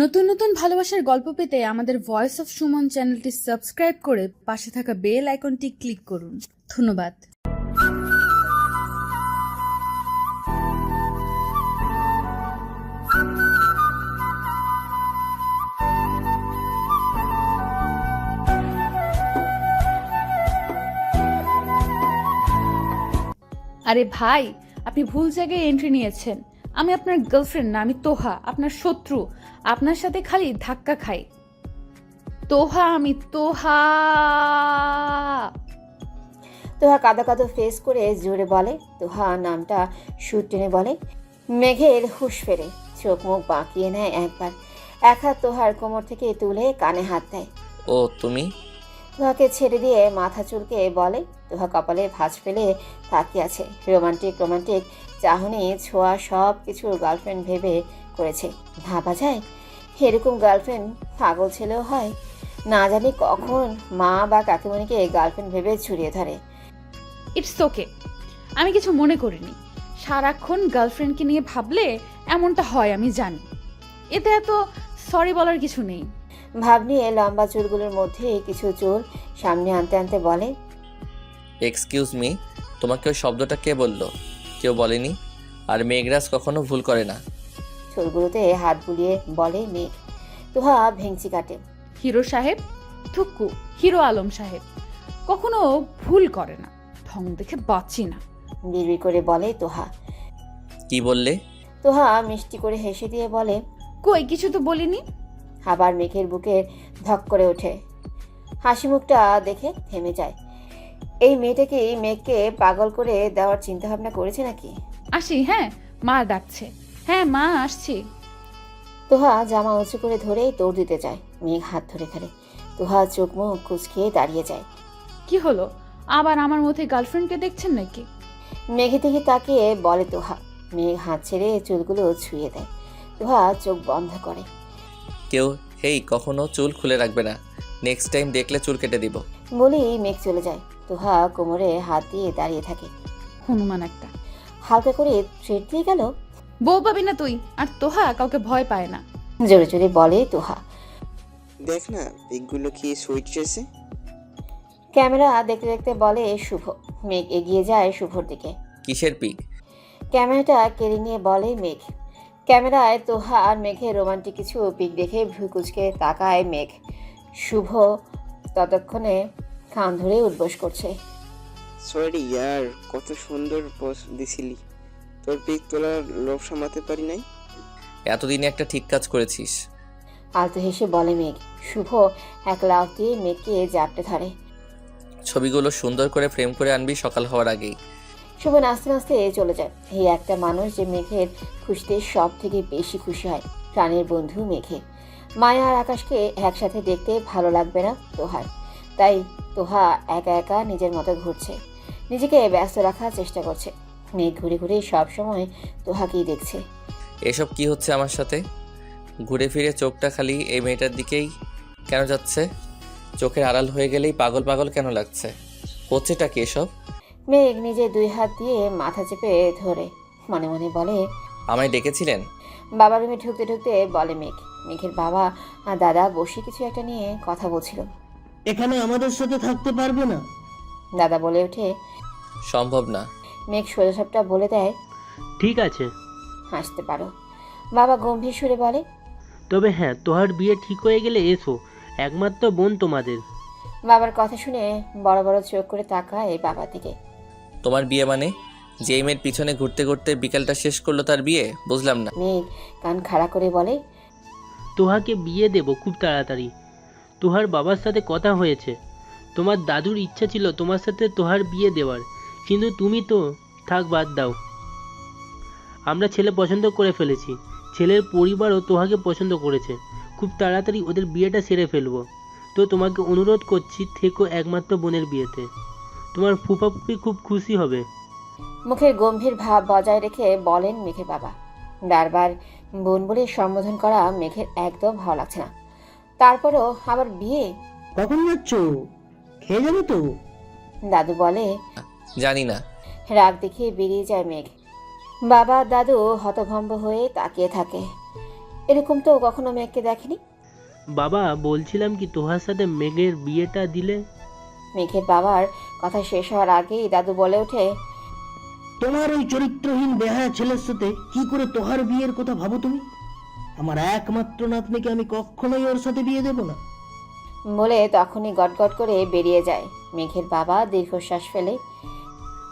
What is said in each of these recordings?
নতুন নতুন ভালোবাসার গল্প পেতে আমাদের ভয়েস অফ সুমন চ্যানেলটি সাবস্ক্রাইব করে পাশে থাকা বেল আইকনটি ক্লিক করুন। ধন্যবাদ। আরে ভাই, আপনি ভুল জায়গায় এন্ট্রি নিয়েছেন। আমি আপনার গার্লফ্রেন্ড না আমি তোহা আপনার শত্রু। আপনার সাথে খালি ধাক্কা খাই। তোহা আমি তোহা। তোহা কাদো কাদো ফেস করে জোরে বলে তোহা নামটা সুর টেনে বলে মেঘের হুশ ফেরে চোখ মুখ বাঁকিয়ে নেয় একবার। এক হাত তোহার কোমর থেকে তুলে কানে হাত দেয়। ও তুমি? তোহাকে ছেড়ে দিয়ে মাথা চুলকে বলে তোহা কপালে ভাঁজ ফেলে তাকিয়ে আছে। রোমান্টিক রোমান্টিক চাহনি ছোঁয়া সব কিছু গার্লফ্রেন্ড ভেবে করেছে। ভাবা যায়? এরকম গার্লফ্রেন্ড পাগল ছেলেও হয়? না জানি কখন মা বা কাকিমণিকে গার্লফ্রেন্ড ভেবে ছুড়িয়ে ধরে। ইটস ওকে আমি কিছু মনে করিনি। সারাক্ষণ গার্লফ্রেন্ডকে নিয়ে ভাবলে এমনটা হয় আমি জানি। এতে এত সরি বলার কিছু নেই। ভাব নিয়ে লম্বা চুলগুলোর মধ্যে কিছু চুল সামনে আনতে আনতে বলে এক্সকিউজ মি তোমাকে ওই শব্দটা কে বলল? কেউ বলেনি। আর মেঘরাজ কখনো ভুল করে না। চুলগুলোতে হাত বুলিয়ে বলে মেঘ। তোহা ভেংচি কাটে। হিরো সাহেব থুক্কু হিরো আলম সাহেব কখনো ভুল করে না। ঢং দেখে বাঁচি না। বিড়বিড় করে বলে তোহা। কি বললে? তোহা মিষ্টি করে হেসে দিয়ে বলে কই কিছু তো বলিনি? আবার মেঘের বুকে ধক করে ওঠে। হাসি মুখটা দেখে থেমে যায়। এই মেয়েটাকে এই মেঘকে পাগল করে দেওয়ার চিন্তা ভাবনা করেছে নাকি? আসি হ্যাঁ মা ডাকছে। হ্যাঁ মা আসছি। তোহা জামা উঁচু করে ধরেই দৌড় দিতে যায় মেঘ হাত ধরে ফেলে তোহা চোখ মুখ কুচকিয়ে দাঁড়িয়ে যায়। কি হলো? আবার আমার মধ্যে গার্লফ্রেন্ডকে দেখছেন নাকি? মেঘে থেকে তাকিয়ে বলে তোহা। মেঘ হাত ছেড়ে চুলগুলো ছুঁয়ে দেয়। তোহা চোখ বন্ধ করে। কেউ হেই কখনো চুল খুলে রাখবে না। নেক্সট টাইম দেখলে চুল কেটে দিব। বলেই মেঘ চলে যায়। তোহা কোমরে হাত দিয়ে দাঁড়িয়ে থাকে। হনুমান একটা। হালকা করে ট্রেড দিয়ে গেল। বউ পাবি না তুই আর তোহা কাউকে ভয় পায় না। জোরে জোরে বলে তোহা। দেখ না পিকগুলো কি সুইট ড্রেসে? ক্যামেরা দেখতে দেখতে বলে শুভ। মেঘ এগিয়ে যায় শুভর দিকে। কিসের পিক? ক্যামেরাটা কেড়ে নিয়ে বলে মেঘ। ক্যামেরায় তোহা আর মেঘের রোমান্টিক কিছু পিক দেখে ভ্রু কুচকে তাকায় মেঘ। শুভ ততক্ষণে কান ধরে উদ্বোস করছে। সরি ইয়ার কত সুন্দর পোজ দিছিলি। তোর পিক তোলার লোভ সামলাতে পারি নাই? এতদিনে একটা ঠিক কাজ করেছিস। আলতো হেসে বলে মেঘ। শুভ এক লাফ দিয়ে মেঘকে জাপটে ধরে। ছবিগুলো সুন্দর করে ফ্রেম করে আনবি সকাল হওয়ার আগেই। শুভ নাচতে নাচতে চলে যায়। এই একটা মানুষ যে মেঘের খুশিতে সব থেকে বেশি খুশি হয়। প্রাণের বন্ধু মেঘে। মায়া আর আকাশকে একসাথে দেখতে ভালো লাগবে না তোহার। তাই তোহা একা একা নিজের মতো ঘুরছে। নিজেকে ব্যস্ত রাখার চেষ্টা করছে। মেঘ ঘুরে ঘুরে সব সময় তোহাকেই দেখছে। এসব কি হচ্ছে আমার সাথে? ঘুরে ফিরে চোখটা খালি এই মেয়েটার দিকেই কেন যাচ্ছে? চোখের আড়াল হয়ে গেলেই পাগল পাগল কেন লাগছে? হচ্ছেটা কি এসব? মেঘ নিজে দুই হাত দিয়ে মাথা চেপে ধরে মনে মনে বলে আমায় ডেকেছিলেন? বাবা রুমে ঢুকতে ঢুকতে বলে মেঘ। মেঘের বাবা আর দাদা বসে কিছু একটা নিয়ে কথা বলছিল। এখানে আমাদের সাথে থাকতে পারবে না। দাদা বলে ওঠে। সম্ভব না। মেঘ সোজাসাপটা বলে দেয় ঠিক আছে। হাসতে পারো। বাবা গম্ভীর সুরে বলে তবে হ্যাঁ তোহার বিয়ে ঠিক হয়ে গেলে এসো। একমাত্র বোন তোমাদের। বাবার কথা শুনে বড় বড় চোখ করে তাকায় এই বাবার দিকে। তোমার বিয়ে মানে? যে মেয়ের পিছনে ঘুরতে ঘুরতে বিকালটা শেষ করল তার বিয়ে? বুঝলাম না। মেঘ কান খাড়া করে বলে তোহাকে বিয়ে দেব খুব তাড়াতাড়ি। তোহার বাবার সাথে কথা হয়েছে। তোমার দাদুর ইচ্ছা ছিল তোমার সাথে তোহার বিয়ে দেওয়ার, কিন্তু তুমি তো থাক বাদ দাও। আমরা ছেলে পছন্দ করে ফেলেছি। ছেলের পরিবারও তোহাকে পছন্দ করেছে। খুব তাড়াতাড়ি ওদের বিয়েটা সেরে ফেলব। তো তোমাকে অনুরোধ করছি, থেকো একমাত্র বোনের বিয়েতে। তোমার ফুফি খুব খুশি হবে। মুখের গম্ভীর ভাব বজায় রেখে বলেন মেঘের বাবা। বারবার বোন বলে সম্বোধন করা মেঘের একদম ভালো লাগছে না। তারপরেও আবার বিয়ে? কখন যাচ্ছ? খেয়ে যাবে তো? দাদু বলে জানি না। রাগ দেখিয়ে বেরিয়ে যায় মেঘ। বাবা দাদু হতভম্ব হয়ে তাকিয়ে থাকে। এরকম তো কখনো মেঘকে দেখেনি? বাবা বলছিলাম কি তোহার সাথে মেঘের বিয়েটা দিলে? মেঘের বাবার কথা শেষ হওয়ার আগেই দাদু বলে ওঠে তোমার ওই চরিত্রহীন বেহায়া ছেলের সাথে কি করে তোহার বিয়ের কথা ভাবো তুমি? আমার একমাত্র নাতনিকে আমি কখনোই ওর সাথে বিয়ে দেব না। বলে তখনই গটগট করে বেরিয়ে যায়। মেঘের বাবা দীর্ঘশ্বাস ফেলে।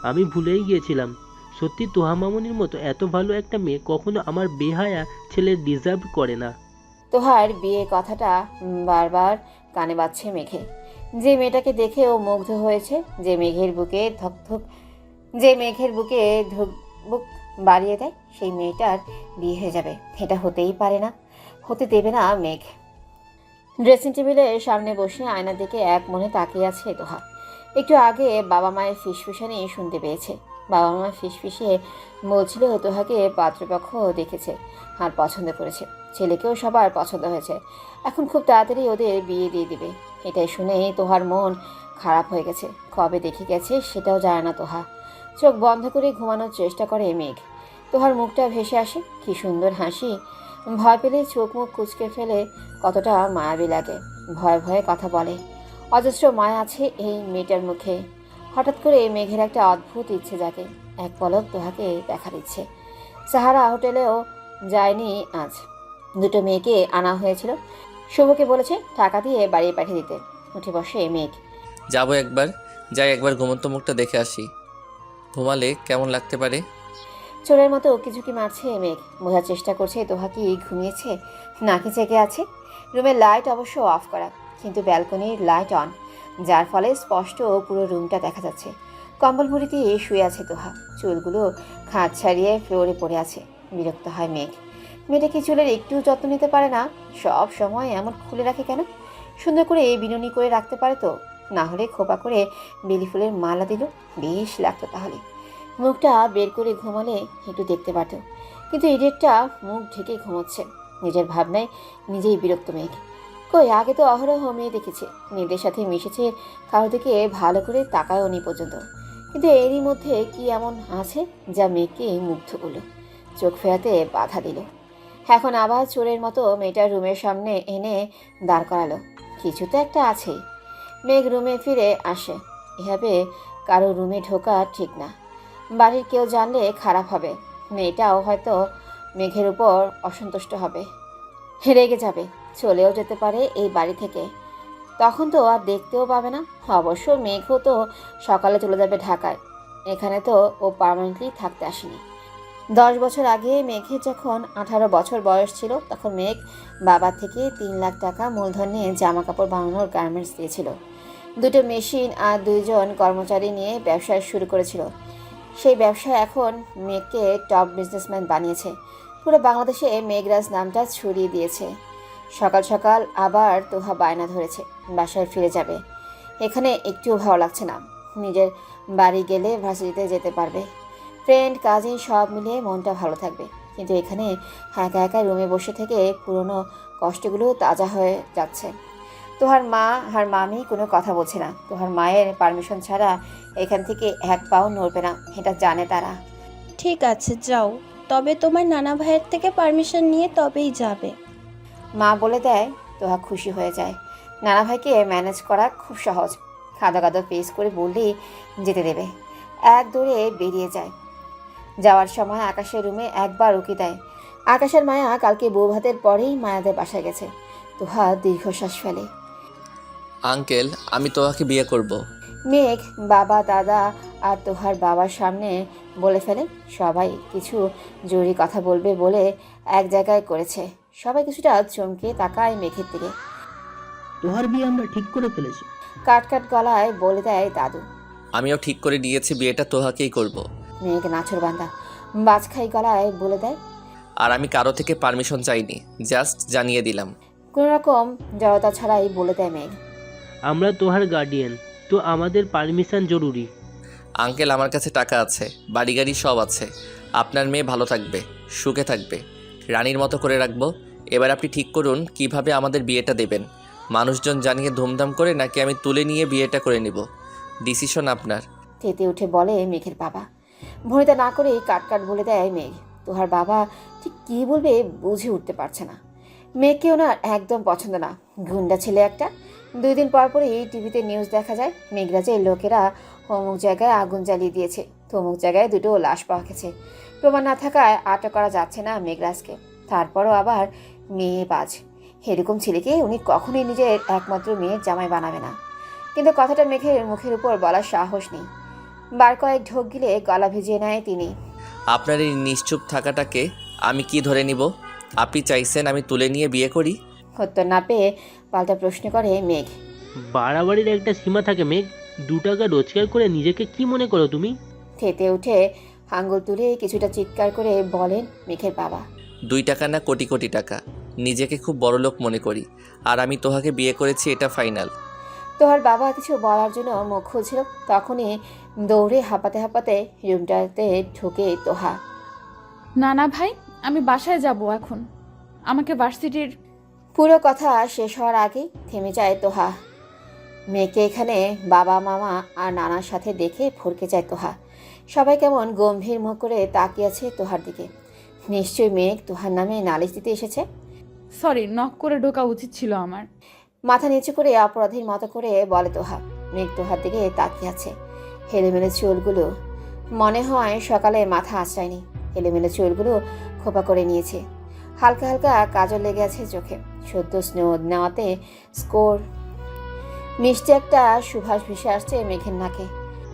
আমি ভুলেই গিয়েছিলাম। সত্যি তোহা মামনির মতো এত ভালো একটা মেয়ে কখনো আমার বেহায়া ছেলে ডিজার্ভ করে না। তোহার বিয়ে কথাটা বারবার কানে বাজছে মেঘে। যে মেয়েটাকে দেখে ও মুগ্ধ হয়েছে যে মেঘের বুকে ধকধক যে মেঘের বুকে ধুক বুক বাড়িয়ে দেয়, সেই মেয়েটার বিয়ে হয়ে যাবে। এটা হতেই পারে না। হতে দেবে না মেঘ। ড্রেসিং টেবিলের সামনে বসে আয়নার দিকে এক মনে তাকিয়ে আছে তোহা একটু আগে বাবা মায়ের ফিসফিসানি শুনতে পেয়েছে। বাবা মা ফিসফিসিয়ে বলছিল তোহাকে পাত্রপক্ষ দেখেছে আর পছন্দ করেছে। ছেলেকেও সবার পছন্দ হয়েছে। এখন খুব তাড়াতাড়ি ওদের বিয়ে দিয়ে দিবে। এটাই শুনে তোহার মন খারাপ হয়ে গেছে। কবে দেখে গেছে সেটাও জানে না তোহা চোখ বন্ধ করে ঘুমানোর চেষ্টা করে মেঘ। তোহার মুখটা ভেসে আসে, কি সুন্দর হাসি। ভয় পেলে চোখ মুখ কুচকে ফেলে কতটা মায়াবী লাগে। ভয়ে ভয়ে কথা বলে। অজস্র মায়া আছে এই মেয়েটার মুখে। হঠাৎ করে মেঘের একটা অদ্ভুত ইচ্ছে জাগে। এক পলক তোহাকে দেখার ইচ্ছে সাহারা হোটেলেও যায়নি আজ। দুটো মেয়েকে আনা হয়েছিল। শুভকে বলেছে টাকা দিয়ে বাড়ি পাঠিয়ে দিতে। উঠে বসে মেঘ। যাব একবার। যাই একবার ঘুমন্ত মুখটা দেখে আসি। ঘুমালে কেমন লাগতে পারে? চোরের মতো কিছু কি মারছে মেঘ। বোঝার চেষ্টা করছে তোহা কি ঘুমিয়েছে? নাকি জেগে আছে? রুমের লাইট অবশ্য অফ করা, কিন্তু ব্যালকনির লাইট অন, যার ফলে স্পষ্ট পুরো রুমটা দেখা যাচ্ছে। কম্বল মুড়ি দিয়ে শুয়ে আছে তোহা চুলগুলো খাঁজ ছাড়িয়ে ফ্লোরে পড়ে আছে। বিরক্ত হয় মেঘ। মেয়েটা কি চুলের একটু যত্ন নিতে পারে না? সব সময় এমন খুলে রাখে কেন? সুন্দর করে বিনুনি করে রাখতে পারে তো? না হলে খোপা করে বেলি ফুলের মালা দিল। বেশ লাগতো তাহলে। মুখটা বের করে ঘুমালে একটু দেখতে পারত। কিন্তু ইডিয়েটটা মুখ ঢেকে ঘুমোচ্ছে। নিজের ভাবনায় নিজেই বিরক্ত মেঘ। কই, আগে তো অহরহ মেয়ে দেখেছে। মেয়েদের সাথে মিশেছে কারও দিকে ভালো করে তাকায়ও নি পর্যন্ত। কিন্তু এরই মধ্যে কি এমন আছে যা মেয়েকে মুগ্ধ করল? চোখ ফেরাতে বাধা দিল। এখন আবার চোরের মতো মেয়েটার রুমের সামনে এনে দাঁড় করালো। কিছু তো একটা আছেই মেঘ রুমে ফিরে আসে। এভাবে কারও রুমে ঢোকা ঠিক না। বাড়ির কেউ জানলে খারাপ হবে। মেয়েটাও হয়তো মেঘের উপর অসন্তুষ্ট হবে। রেগে যাবে। চলেও যেতে পারে এই বাড়ি থেকে। তখন তো আর দেখতেও পাবে না। অবশ্য মেঘও তো সকালে চলে যাবে ঢাকায়। এখানে তো ও পার্মানেন্টলি থাকতে আসেনি। দশ বছর আগে মেঘের যখন আঠারো বছর বয়স ছিল, তখন মেঘ বাবা থেকে তিন লাখ টাকা মূলধন নিয়ে জামা কাপড় বানানোর গার্মেন্টস দিয়েছিল। দুটো মেশিন আর দুইজন কর্মচারী নিয়ে ব্যবসা শুরু করেছিল। সেই ব্যবসা এখন মেঘকে টপ বিজনেসম্যান বানিয়েছে। পুরো বাংলাদেশে মেঘরাজ নামটা ছড়িয়ে দিয়েছে। সকাল সকাল আবার তোহা বায়না ধরেছে, বাসায় ফিরে যাবে। এখানে একটুও ভালো লাগছে না। নিজের বাড়ি গেলে ভার্সিটিতে যেতে পারবে। ফ্রেন্ড, কাজিন সব মিলিয়ে মনটা ভালো থাকবে। কিন্তু এখানে একা একা রুমে বসে থেকে পুরনো কষ্টগুলো তাজা হয়ে যাচ্ছে। তোহার মা আর মামি কোনো কথা বলছে না। তোহার মায়ের পারমিশন ছাড়া এখান থেকে এক পাও নড়বে না এটা জানে তারা। ঠিক আছে যাও। তবে তোমার নানা ভাইয়ের থেকে পারমিশন নিয়ে তবেই যাবে। মা বলে দেয় তোহা খুশি হয়ে যায়। নানা ভাইকে ম্যানেজ করা খুব সহজ। খাদা খাদা ফেস করে বললেই যেতে দেবে। এক দৌড়ে বেরিয়ে যায়। যাওয়ার সময় আকাশের রুমে একবার উকি দেয়। আকাশের মায়া কালকে বউ ভাতের পরেই মায়াদের বাসায় গেছে। তোহা দীর্ঘশ্বাস ফেলে। আঙ্কেল আমি তোহাকে বিয়ে করব। মেঘ বাবা দাদা আর তোহার বাবার সামনে বলে ফেলে সবাই কিছু জরুরি কথা বলবে বলে এক জায়গায় করেছে। সবাই কিছুটা চমকে তাকায় মেঘের দিকে। তোহার বিয়ে আমরা ঠিক করে ফেলেছি। কাট কাট গলায় বলে দেয় দাদু। আমিও ঠিক করে নিয়েছি বিয়েটা তোহাকেই করব। মেঘ নাছর বান্দা। বাজখাই গলায় বলে দেয় আর আমি কারও থেকে পারমিশন চাইনি জাস্ট জানিয়ে দিলাম। কোনো রকম জড়তা ছাড়াই বলে দেয় মেঘ। আমরা তোহার গার্ডিয়ান তো আমাদের পারমিশন জরুরি। আঙ্কেল আমার কাছে টাকা আছে বাড়ি গাড়ি সব আছে। আপনার মেয়ে ভালো থাকবে সুখে থাকবে। রানীর মতো করে রাখব। এবার আপনি ঠিক করুন কীভাবে আমাদের বিয়েটা দেবেন। মানুষজন জানিয়ে ধুমধাম করে নাকি আমি তুলে নিয়ে বিয়েটা করে নিব। ডিসিশন আপনার। তেতে উঠে বলে মেঘের বাবা। ভনিতা না করেই কাট কাট বলে দেয় মেঘ। তোহার বাবা ঠিক কী বলবে বুঝে উঠতে পারছে না। মেয়েকে ওনার একদম পছন্দ না। গুন্ডা ছেলে একটা। দুই দিন পর পরই টিভিতে নিউজ দেখা যায়, মেঘরাজের লোকেরা অমুক জায়গায় আগুন জ্বালিয়ে দিয়েছে, তমুক জায়গায় দুটো লাশ পাওয়া গেছে। প্রমাণ না থাকায় আটক করা যাচ্ছে না মেঘরাজকে। তারপরও আবার মেয়ে বাজ। এরকম ছেলেকে উনি কখনোই নিজের একমাত্র মেয়ের জামাই বানাবে না। কিন্তু কথাটা মেঘের মুখের উপর বলার সাহস নেই। বার কয়েক ঢোক গিলে গলা ভিজিয়ে নেয় তিনি। আপনার এই নিশ্চুপ থাকাটাকে আমি কি ধরে নিব? আপনি চাইছেন আমি তুলে নিয়ে বিয়ে করি? উত্তর না পেয়ে পাল্টা প্রশ্ন করে মেঘ। বাড়াবাড়ির একটা সীমা থাকে মেঘ। দু টাকা রোজগার করে নিজেকে কি মনে করো তুমি? থেতে উঠে আঙ্গুল তুলে কিছুটা চিৎকার করে বলেন মেঘের বাবা। দুই টাকা না কোটি কোটি টাকা? নিজেকে খুব বড় লোক মনে করি। আর আমি তোহাকে বিয়ে করেছি এটা ফাইনাল। তোহার বাবা কিছু বলার জন্য মুখ খুলছিল তখনই দৌড়ে হাঁপাতে হাঁপাতে রুমটাতে ঢুকে তোহা। না না ভাই আমি বাসায় যাব এখন। আমাকে ভার্সিটির পুরো কথা শেষ হওয়ার আগেই থেমে যায় তোহা। মেয়েকে এখানে বাবা মামা আর নানার সাথে দেখে ফরকে যায় তোহা। সবাই কেমন গম্ভীর মুখ করে তাকিয়ে আছে তোহার দিকে। নিশ্চয়ই মেঘ তোহার নামে নালিশ দিতে এসেছে? সরি নক করে ঢোকা উচিত ছিল আমার। মাথা নিচু করে অপরাধীর মতো করে বলে তোহা। মেঘ তোহার দিকে তাকিয়ে আছে। হেলেমেলে চুলগুলো। মনে হয় সকালে মাথা আশ্রায়নি হেলেমেলে চুলগুলো খোপা করে নিয়েছে। হালকা হালকা কাজল লেগে আছে চোখে। সদ্য স্নেহ নেওয়াতে স্কোর। মিষ্টি একটা সুভাষ ভেসে আসছে মেঘের নাকে।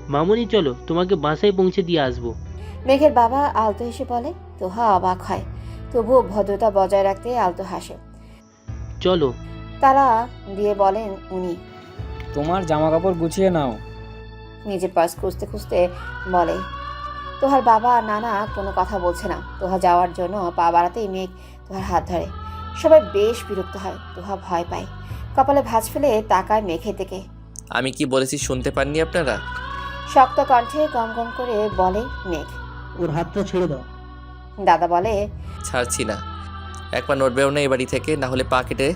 মামনি চলো তোমাকে বাসায় পৌঁছে দিয়ে আসব। মেঘের বাবা আলতো হেসে বলে তোহা অবাক হয়। তবুও ভদ্রতা বজায় রাখতে আলতো হাসে। চলো। তারা দিয়ে বলেন উনি। তোমার জামা কাপড় গুছিয়ে নাও। নিজের পার্স খুঁজতে খুঁজতে বলে তোহার বাবা আর নানা কোনো কথা বলছে না। তোহা যাওয়ার জন্য পা বাড়াতেই মেঘ তোহার হাত ধরে। সবাই বেশ বিরক্ত হয় তোহা ভয় পায়। কপালে ভাঁজ ফেলে তাকায় মেঘের দিকে। আমি কি বলেছি শুনতে পাননি আপনারা? শক্ত কণ্ঠে গম গম করে বলে মেঘ। ওর হাতটা ছেড়ে দাও। দাদা বলে ছাড়ছি না। একবার নড়বেও না এই বাড়ি থেকে না হলে পা কেটে।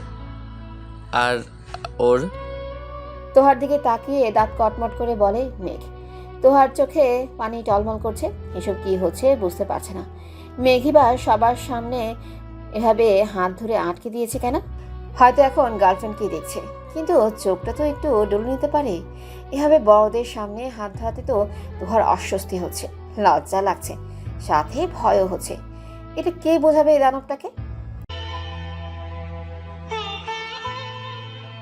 আর ওর? তোহার দিকে তাকিয়ে দাঁত কটমট করে বলে মেঘ। তোহার চোখে পানি টলমল করছে। এসব কি হচ্ছে বুঝতে পারছে না। মেঘিবা সবার সামনে এভাবে হাত ধরে আটকে দিয়েছে কেন? হয়তো এখন গার্লফ্রেন্ড গার্লফ্রেন্ডকে দেখছে। কিন্তু চোখটা তো একটু ডলে নিতে পারে। এভাবে বড়দের সামনে হাত ধরাতে তো তোহার অস্বস্তি হচ্ছে, লজ্জা লাগছে, সাথে ভয়ও হচ্ছে। এটা কে বোঝাবে এই দানবটাকে?